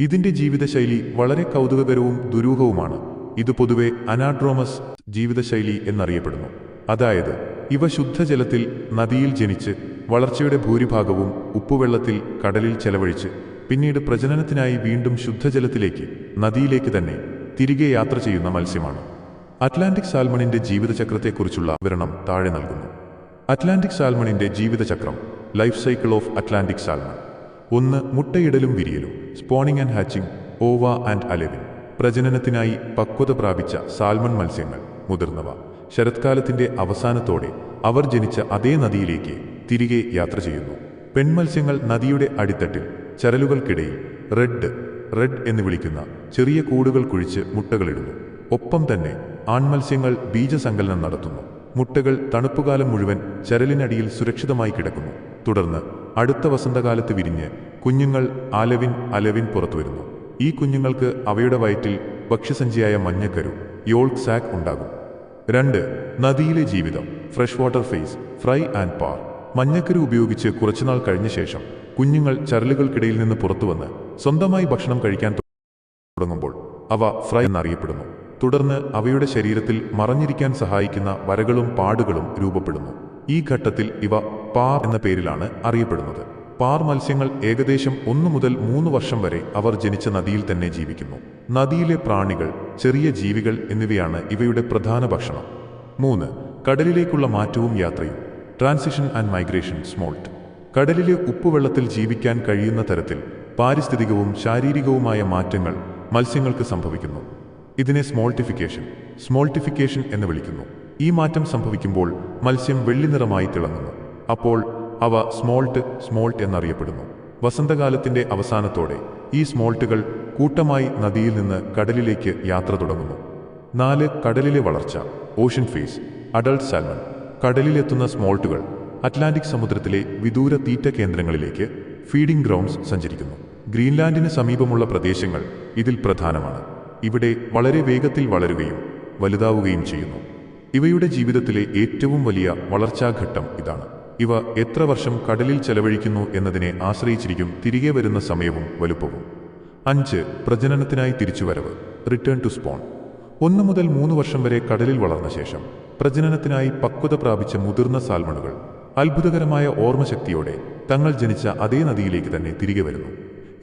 ഇതിന്റെ ജീവിതശൈലി വളരെ കൗതുകകരവും ദുരൂഹവുമാണ്. ഇത് പൊതുവെ അനാഡ്രോമസ് ജീവിതശൈലി എന്നറിയപ്പെടുന്നു. അതായത് ഇവ ശുദ്ധജലത്തിൽ നദിയിൽ ജനിച്ച് വളർച്ചയുടെ ഭൂരിഭാഗവും ഉപ്പുവെള്ളത്തിൽ കടലിൽ ചെലവഴിച്ച് പിന്നീട് പ്രജനനത്തിനായി വീണ്ടും ശുദ്ധജലത്തിലേക്ക് നദിയിലേക്ക് തന്നെ തിരികെ യാത്ര ചെയ്യുന്ന മത്സ്യമാണ്. അറ്റ്ലാന്റിക് സാൽമണിന്റെ ജീവിതചക്രത്തെക്കുറിച്ചുള്ള വിവരണം താഴെ നൽകുന്നു. അറ്റ്ലാന്റിക് സാൽമണിന്റെ ജീവിതചക്രം life cycle of Atlantic salmon. ഒന്ന് മുട്ടയിടലും വിരിയലും spawning and hatching ova and alevin. പ്രജനനത്തിനായി പക്വത പ്രാപിച്ച സാൽമൺ മത്സ്യങ്ങൾ മുതിർന്നവ. ശരത്കാലത്തിന്റെ അവസാനത്തോടെ അവർ ജനിച്ച അതേ നദിയിലേക്ക് തിരികെ യാത്ര ചെയ്യുന്നു. പെൺമത്സ്യങ്ങൾ നദിയുടെ അടിത്തട്ടിൽ ചരലുകൾക്കിടയിൽ റെഡ് റെഡ് എന്ന് വിളിക്കുന്ന ചെറിയ കൂടുകൾ കുഴിച്ച് മുട്ടകളിടുന്നു. ഒപ്പം തന്നെ ആൺമത്സ്യങ്ങൾ ബീജസങ്കലനം നടത്തുന്നു. മുട്ടകൾ തണുപ്പുകാലം മുഴുവൻ ചരലിനടിയിൽ സുരക്ഷിതമായി കിടക്കുന്നു. തുടർന്ന് അടുത്ത വസന്തകാലത്ത് വിരിഞ്ഞ് കുഞ്ഞുങ്ങൾ അലവിൻ അലവിൻ പുറത്തു വരുന്നു. ഈ കുഞ്ഞുങ്ങൾക്ക് അവയുടെ വയറ്റിൽ ഭക്ഷ്യസഞ്ചിയായ മഞ്ഞക്കരു യോൾക്ക് സാക്ക് ഉണ്ടാകും. രണ്ട് നദിയിലെ ജീവിതം fresh water phase fry and parr മഞ്ഞക്കരു ഉപയോഗിച്ച് കുറച്ചുനാൾ കഴിഞ്ഞ ശേഷം കുഞ്ഞുങ്ങൾ ചരലുകൾക്കിടയിൽ നിന്ന് പുറത്തുവന്ന് സ്വന്തമായി ഭക്ഷണം കഴിക്കാൻ തുടങ്ങുമ്പോൾ അവ ഫ്രൈ എന്നറിയപ്പെടുന്നു. തുടർന്ന് അവയുടെ ശരീരത്തിൽ മറഞ്ഞിരിക്കാൻ സഹായിക്കുന്ന വരകളും പാടുകളും രൂപപ്പെടുന്നു. ഈ ഘട്ടത്തിൽ ഇവ പാർ എന്ന പേരിലാണ് അറിയപ്പെടുന്നത്. പാർ മത്സ്യങ്ങൾ ഏകദേശം ഒന്നു മുതൽ മൂന്ന് വർഷം വരെ അവർ ജനിച്ച നദിയിൽ തന്നെ ജീവിക്കുന്നു. നദിയിലെ പ്രാണികൾ ചെറിയ ജീവികൾ എന്നിവയാണ് ഇവയുടെ പ്രധാന ഭക്ഷണം. മൂന്ന് കടലിലേക്കുള്ള മാറ്റവും യാത്രയും. ട്രാൻസിഷൻ ആൻഡ് മൈഗ്രേഷൻ സ്മോൾട്ട് കടലിലെ ഉപ്പുവെള്ളത്തിൽ ജീവിക്കാൻ കഴിയുന്ന തരത്തിൽ പാരിസ്ഥിതികവും ശാരീരികവുമായ മാറ്റങ്ങൾ മത്സ്യങ്ങൾക്ക് സംഭവിക്കുന്നു. ഇതിനെ സ്മോൾട്ടിഫിക്കേഷൻ സ്മോൾട്ടിഫിക്കേഷൻ എന്ന് വിളിക്കുന്നു. ഈ മാറ്റം സംഭവിക്കുമ്പോൾ മത്സ്യം വെള്ളി നിറമായി തിളങ്ങുന്നു. അപ്പോൾ അവ സ്മോൾട്ട് സ്മോൾട്ട് എന്നറിയപ്പെടുന്നു. വസന്തകാലത്തിന്റെ അവസാനത്തോടെ ഈ സ്മോൾട്ടുകൾ കൂട്ടമായി നദിയിൽ നിന്ന് കടലിലേക്ക് യാത്ര തുടങ്ങുന്നു. നാല് കടലിലെ വളർച്ച ഓഷ്യൻ ഫേസ് അഡൾട്ട് സാൽമൺ. കടലിലെത്തുന്ന സ്മോൾട്ടുകൾ അറ്റ്ലാന്റിക് സമുദ്രത്തിലെ വിദൂര തീറ്റ കേന്ദ്രങ്ങളിലേക്ക് ഫീഡിംഗ് ഗ്രൗണ്ട്സ് സഞ്ചരിക്കുന്നു. ഗ്രീൻലാൻഡിന് സമീപമുള്ള പ്രദേശങ്ങൾ ഇതിൽ പ്രധാനമാണ്. ഇവിടെ വളരെ വേഗത്തിൽ വളരുകയും വലുതാവുകയും ചെയ്യുന്നു. ഇവയുടെ ജീവിതത്തിലെ ഏറ്റവും വലിയ വളർച്ചാഘട്ടം ഇതാണ്. ഇവ എത്ര വർഷം കടലിൽ ചെലവഴിക്കുന്നു എന്നതിനെ ആശ്രയിച്ചിരിക്കും തിരികെ വരുന്ന സമയവും വലുപ്പവും. അഞ്ച് പ്രജനനത്തിനായി തിരിച്ചുവരവ് റിട്ടേൺ ടു സ്പോൺ ഒന്ന് മുതൽ മൂന്ന് വർഷം വരെ കടലിൽ വളർന്ന ശേഷം പ്രജനനത്തിനായി പക്വത പ്രാപിച്ച മുതിർന്ന സാൽമണുകൾ അത്ഭുതകരമായ ഓർമ്മശക്തിയോടെ തങ്ങൾ ജനിച്ച അതേ നദിയിലേക്ക് തന്നെ തിരികെ വരുന്നു.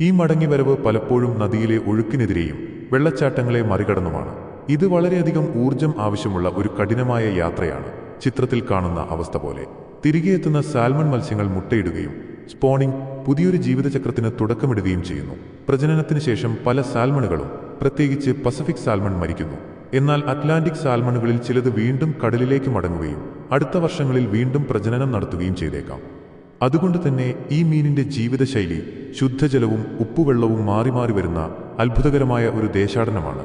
ഈ മടങ്ങിവരവ് പലപ്പോഴും നദിയിലെ ഒഴുക്കിനെതിരെയും വെള്ളച്ചാട്ടങ്ങളെ മറികടന്നുമാണ്. ഇത് വളരെയധികം ഊർജം ആവശ്യമുള്ള ഒരു കഠിനമായ യാത്രയാണ് ചിത്രത്തിൽ കാണുന്ന അവസ്ഥ പോലെ. തിരികെ എത്തുന്ന സാൽമൺ മത്സ്യങ്ങൾ മുട്ടയിടുകയും സ്പോണിംഗ് പുതിയൊരു ജീവിതചക്രത്തിന് തുടക്കമിടുകയും ചെയ്യുന്നു. പ്രജനനത്തിന് ശേഷം പല സാൽമണുകളും പ്രത്യേകിച്ച് പസഫിക് സാൽമൺ മരിക്കുന്നു. എന്നാൽ അറ്റ്ലാന്റിക് സാൽമണുകളിൽ ചിലത് വീണ്ടും കടലിലേക്ക് മടങ്ങുകയും അടുത്ത വർഷങ്ങളിൽ വീണ്ടും പ്രജനനം നടത്തുകയും ചെയ്തേക്കാം. അതുകൊണ്ട് തന്നെ ഈ മീനിന്റെ ജീവിതശൈലി ശുദ്ധജലവും ഉപ്പുവെള്ളവും മാറി മാറി വരുന്ന അത്ഭുതകരമായ ഒരു ദേശാടനമാണ്.